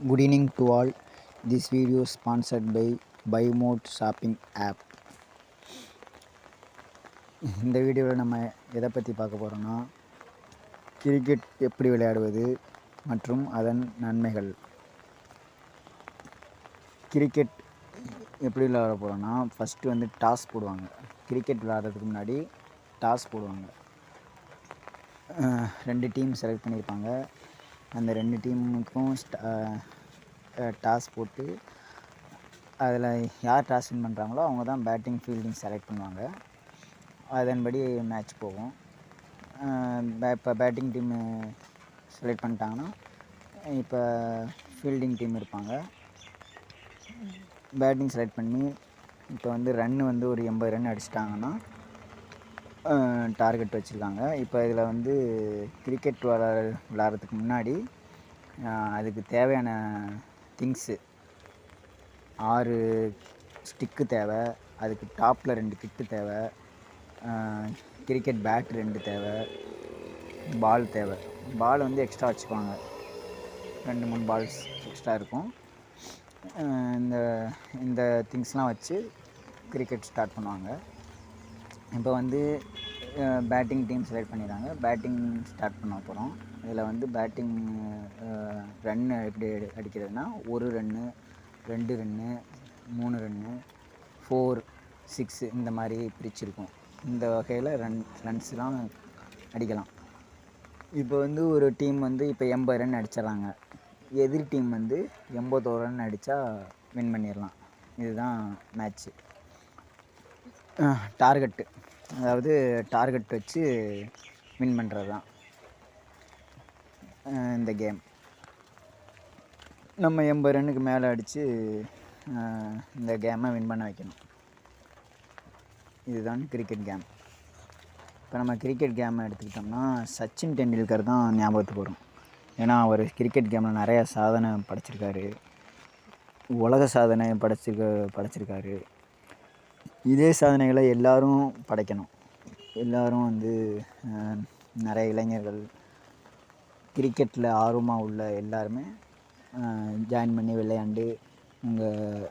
Good evening to all. This video is sponsored by Buymode Shopping app. இந்த வீடியோவில் நம்ம எதை பற்றி பார்க்க போகிறோம்னா கிரிக்கெட் எப்படி விளையாடுவது மற்றும் அதன் நன்மைகள் கிரிக்கெட் எப்படி விளையாட போகிறோன்னா ஃபஸ்ட்டு வந்து டாஸ் போடுவாங்க கிரிக்கெட் விளையாடுறதுக்கு முன்னாடி டாஸ் போடுவாங்க ரெண்டு டீம் செலக்ட் பண்ணியிருப்பாங்க அந்த ரெண்டு டீமுக்கும் டாஸ் போட்டு அதில் யார் டாஸ் வின் பண்ணுறாங்களோ அவங்க தான் பேட்டிங் ஃபீல்டிங் செலக்ட் பண்ணுவாங்க. அதன்படி மேட்ச் போகும். இப்போ பேட்டிங் டீமு செலக்ட் பண்ணிட்டாங்கன்னா இப்போ ஃபீல்டிங் டீம் இருப்பாங்க. பேட்டிங் செலக்ட் பண்ணி இப்போ வந்து ரன் வந்து ஒரு எண்பது ரன் அடிச்சிட்டாங்கன்னா டார்கெட் வச்சுருக்காங்க. இப்போ இதில் வந்து கிரிக்கெட் விளாட விளாட்றதுக்கு முன்னாடி அதுக்கு தேவையான திங்ஸு ஆறு ஸ்டிக்கு தேவை அதுக்கு டாப்பில் ரெண்டு கிட்டு தேவை கிரிக்கெட் பேட் ரெண்டு தேவை பால் தேவை. பால் வந்து எக்ஸ்ட்ரா வச்சுக்குவாங்க. ரெண்டு மூணு பால்ஸ் எக்ஸ்ட்ரா இருக்கும். இந்த இந்த திங்ஸ்லாம் வச்சு கிரிக்கெட் ஸ்டார்ட் பண்ணுவாங்க. இப்போ வந்து பேட்டிங் டீம் செலக்ட் பண்ணிடுறாங்க பேட்டிங் ஸ்டார்ட் பண்ண போகிறோம் இதில் வந்து பேட்டிங் ரன்னு எப்படி அடி- அடிக்கிறதுனா ஒரு ரன்னு ரெண்டு ரன்னு மூணு ரன்னு ஃபோர் சிக்ஸு இந்த மாதிரி பிரிச்சிருக்கும். இந்த வகையில் ரன் ரன்ஸ்லாம் அடிக்கலாம். இப்போ வந்து ஒரு டீம் வந்து இப்போ எண்பது ரன் அடிச்சிடறாங்க எதிர் டீம் வந்து எண்பத்தோரு ரன் அடித்தா வின் பண்ணிடலாம் இதுதான் மேட்ச்சு டார்கெட்டு. அதாவது டார்கெட் வச்சு வின் பண்ணுறது தான் இந்த கேம். நம்ம எண்பது ரன்னுக்கு மேலே அடித்து இந்த கேமை வின் பண்ண வைக்கணும். இதுதான் கிரிக்கெட் கேம். இப்போ நம்ம கிரிக்கெட் கேமை எடுத்துக்கிட்டோம்னா சச்சின் டெண்டுல்கர் தான் ஞாபகத்துக்கு வரும். ஏன்னா அவர் கிரிக்கெட் கேமில் நிறைய சாதனை படைச்சிருக்காரு. உலக சாதனை படைச்சிருக்க படைச்சிருக்காரு. இதே சாதனைகளை எல்லாரும் படைக்கணும். எல்லாரும் வந்து நிறைய இளைஞர்கள் கிரிக்கெட்டில் ஆர்வமாக உள்ள எல்லாருமே ஜாயின் பண்ணி விளையாண்டு உங்கள்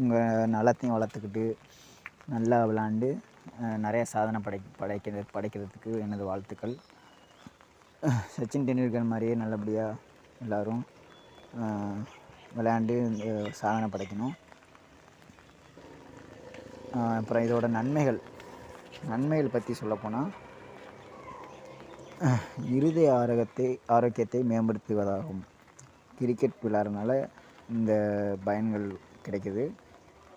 உங்கள் நலத்தையும் வளர்த்துக்கிட்டு நல்லா விளாண்டு நிறைய சாதனை படை படைக்கிற படைக்கிறதுக்கு எனது வாழ்த்துக்கள். சச்சின் டெண்டுல்கர் மாதிரியே நல்லபடியாக எல்லோரும் விளையாண்டு சாதனை படைக்கணும். அப்புறம் இதோட நன்மைகள். நன்மைகள் பற்றி சொல்லப்போனால் இருதய ஆரோக்கியத்தை ஆரோக்கியத்தை மேம்படுத்துவதாகும். கிரிக்கெட் விளையாடுறதுனால இந்த பயன்கள் கிடைக்குது.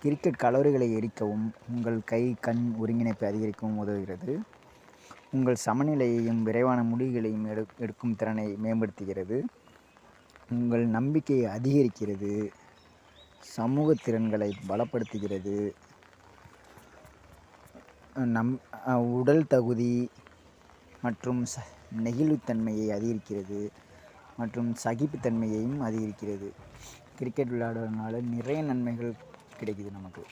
கிரிக்கெட் கலோரிகளை எரிக்கவும் உங்கள் கை கண் ஒருங்கிணைப்பை அதிகரிக்கவும் உதவுகிறது. உங்கள் சமநிலையையும் விரைவான முடிவுகளையும் எடு எடுக்கும் திறனை மேம்படுத்துகிறது. உங்கள் நம்பிக்கையை அதிகரிக்கிறது. சமூக திறன்களை பலப்படுத்துகிறது. நம் உடல் தகுதி மற்றும் ச நெகிழ்வுத்தன்மையை அதிகரிக்கிறது மற்றும் சகிப்புத்தன்மையையும் அதிகரிக்கிறது. கிரிக்கெட் விளையாடுறதுனால நிறைய நன்மைகள் கிடைக்குது நமக்கு.